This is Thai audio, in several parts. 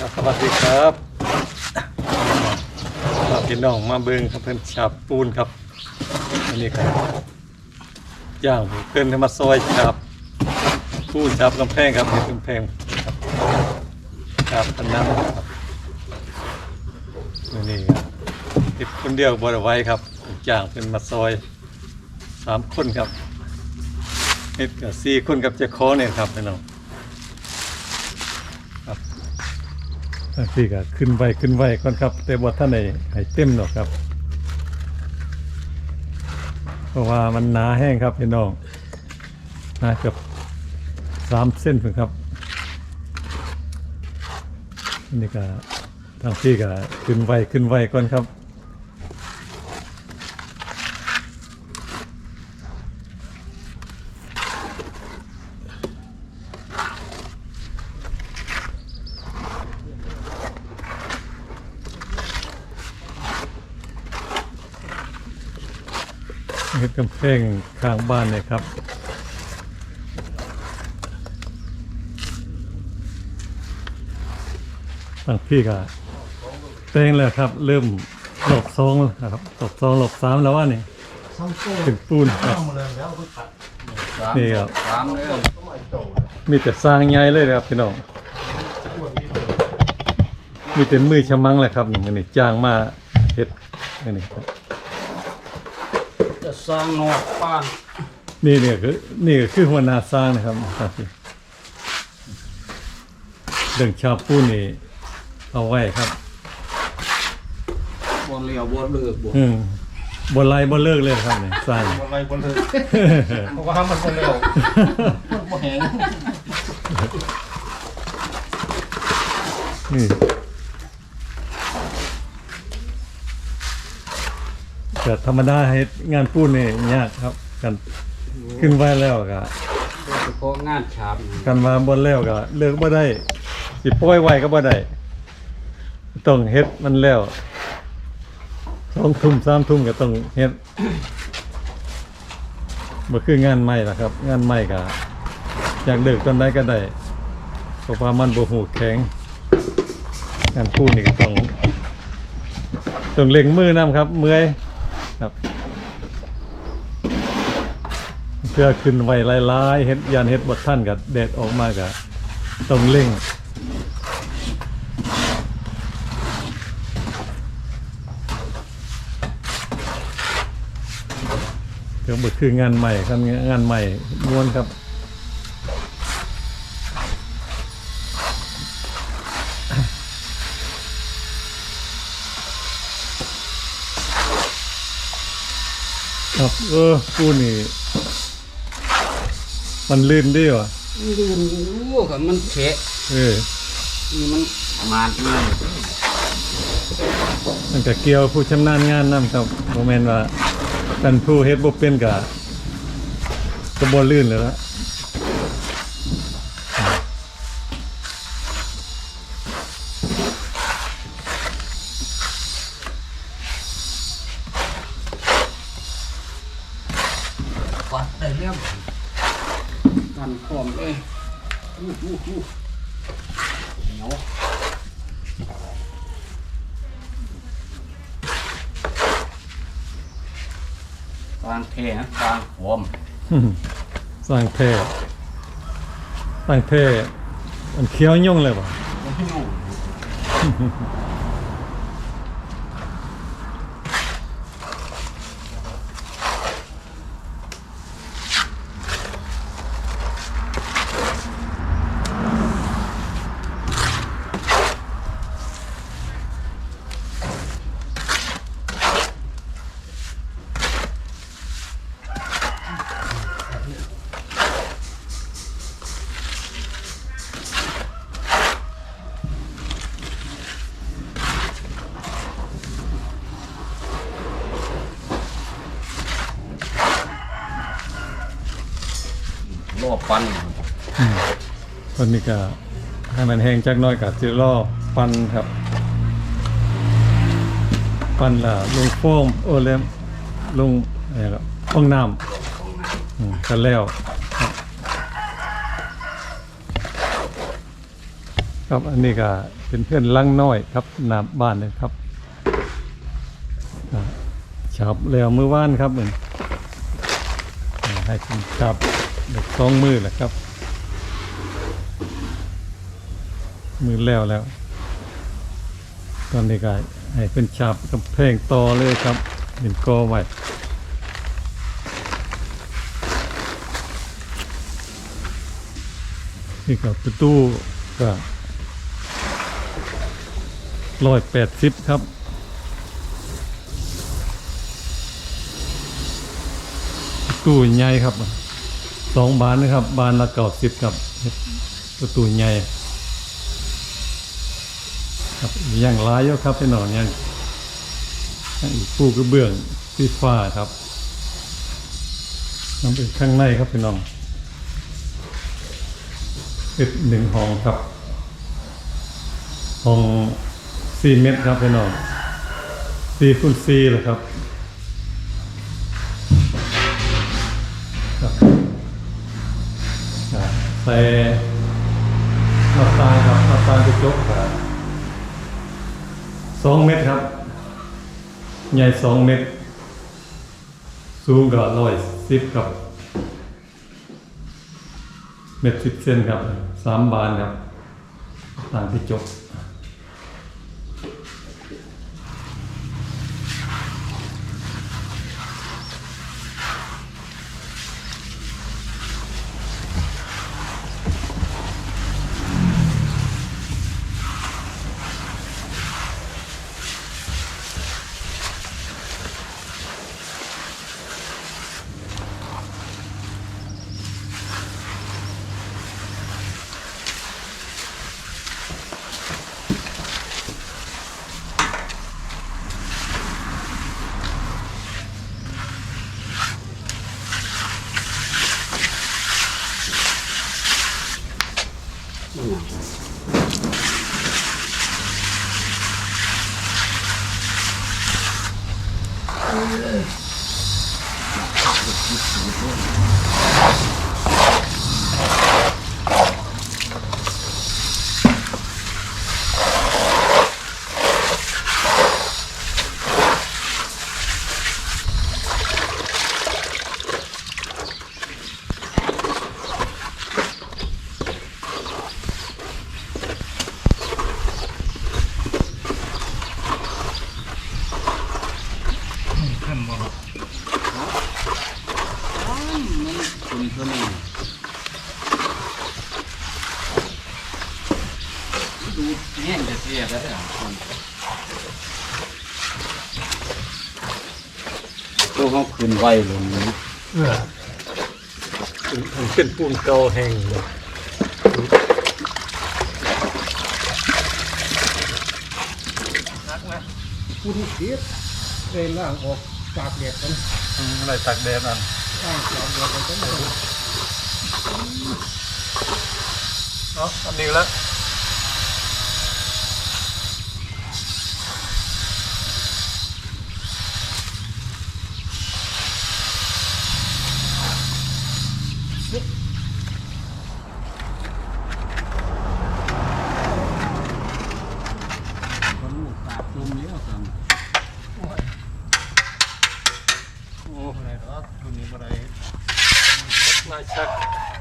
สวัสดีครับพาพี่น้องมาเบิ่งครับเพิ่นฉาบปูนครับอันนี้ครับย่างเพิ่นให้มาซอยฉาบปูนฉาบกำแพงครับเฮ็ดกำแพงครับฉาบพนังครับอันนี้ครับเฮ็ดคนเดียวบ่ได้ไหวครับจ้างเพิ่นมาซอยสามคนครับเฮ็ดกับสี่คนกับเจ้าของเนี่ยครับพี่น้อง พี่ก็ขึ้นไวขึ้นไวก่อนครับ แต่บ่ท่านไหนให้เต็มหรอกครับ เพราะว่ามันหนาแห้งครับพี่น้องหนาเกือบสามเส้นเพิ่งครับอันนี่ก็ทางพี่ก็ขึ้นไวขึ้นไวก่อนครับ เฮ็ดกำแพงข้างบ้านเนี่ยครับทางพี่ก็เต้งแล้วครับ เริ่มหลบซองแล้วครับหลบซองหลบสามแล้วว่านี่สองตัวถึงปูนครับ เอามาเลยแล้วก็ตัดนี่ครับ สามเลยก็ไม่โตเลยมีแต่สร้างใหญ่เลยนะครับพี่น้องตัวนี้เลยมีแต่มือชะมังแหละครับนี่อันนี้จ้างมาเฮ็ดอันนี้ครับ จะสร้างนอกบ้านนี่เนี่ยคือนี่ก็คือหัวหน้าสร้างนะครับครับพี่เรื่องชาวปูนนี่เอาไว้ครับบนเรียวบนเลือกบนอืมบนไล่บนเลิกเลยครับเนี่ยสร้างอะไรบนเลยเพราะว่ามันคนเร็วมันบ่แหงนี่ แต่ธรรมดาให้งานปูนนี่ยากครับ กันขึ้นไว้แล้วก็โดยเฉพาะงานฉาบนี่กันมาบนแล้วก็เลิกบ่ได้สิปล่อยไว้ก็บ่ได้ต้องเฮ็ดมันแล้วสองทุ่มสามทุ่มก็ต้องเฮ็ดบ่คืองานใหม่ล่ะครับ งานใหม่ก็อยากเลิกตอนใดก็ได้เพราะว่ามันบ่หูแข็งงานปูนนี่ก็ต้องต้องเล็งมือนํครับ เมื่อย ครับเพื่อขึ้นไวลายๆเฮ็ดยานเฮ็ดบทท่านกับแดดออกมากับต้องเร่งเดี๋ยวบทคืองานใหม่ครับงานใหม่ม้วนครับ ครับ เออกูนี่ มันลื่นดีว่ะมันดูอยู่กับมันเฉะเออ นี่มันมาดนี่มันก็เกี่ยวผู้ชำนาญงานนํครับโมเมนว่ากันผู้เฮ็ดบ่เป็นก็ก็บ่ลื่นเลยละ วัดได้เรียบกันพร้อมเลยอู้หูหูเหนียวกลางเทนะกลางขวมสร้างแท้สร้างแท้มันเคี้ยวยุ่งเลยว่ะมันที่ยู่ร อบปันตอนนี้ก็ให้มันแห้งจักหน้อยก็สิรอปันครับ ปันละลงโฟมโอเลมลงอะไรก็ห้องน้ำอืมกันแล้วครับครับอันนี้ก็เป็นเพื่อนลังน้อยครับหน้าบ้านเลยครับฉับแล้วมือว่านครับเหมือนให้คุณฉับ เด็กสองมือแหละครับ มือแล้วแล้ว ตอนนี้ก็ให้เป็นฉับกับเพลงต่อเลยครับเป็นกอไว้นี่ครับประตูก็ร้อยแปดสิบครับประตูใหญ่ครับ สองบานนะครับ บานละเก้าสิบครับประตูใหญ่ครับอย่างร้ายเยอะครับพี่น้องยังยังอีกปูกระเบื้องที่ฟ้าครับนำไปข้างในครับพี่น้องอีกหนึ่งห้องครับห้องสี่เมตรครับพี่น้องสี่คูณสี่เลยครับครับ แต่หน้าตาครับหน้าตาจะจกครับสองเมตรครับ ใหญ่สองเมตร สูงก็ร้อยสิบครับ เมตรสิบเซนครับสามบานครับ ต่างที่จบ ขึ้ คุณเท่านี้ดูแห้งจะเสียแล้วเนี่ยตัวเขาขึ้นไวลงนะเออมันเป็นปูนเก่าแห้งเลยนักนะคุณเสียเลยล่างออกจากเด็ดกันอืมอะไรตากแดดอันล่างจากเด็ดกัน ก็ไม่ได้ เนาะอันนี้แล้ว คนลูกตาบจุ่มเยอะกัน โอ้ อะไรเ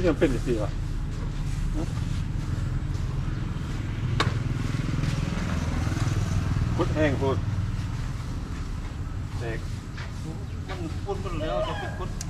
ที่ยังเป็นอยู่สิวะพุดแห้งพุดเด็กมันพุ่นมันแล้วจะเป็นคนแห้งนี้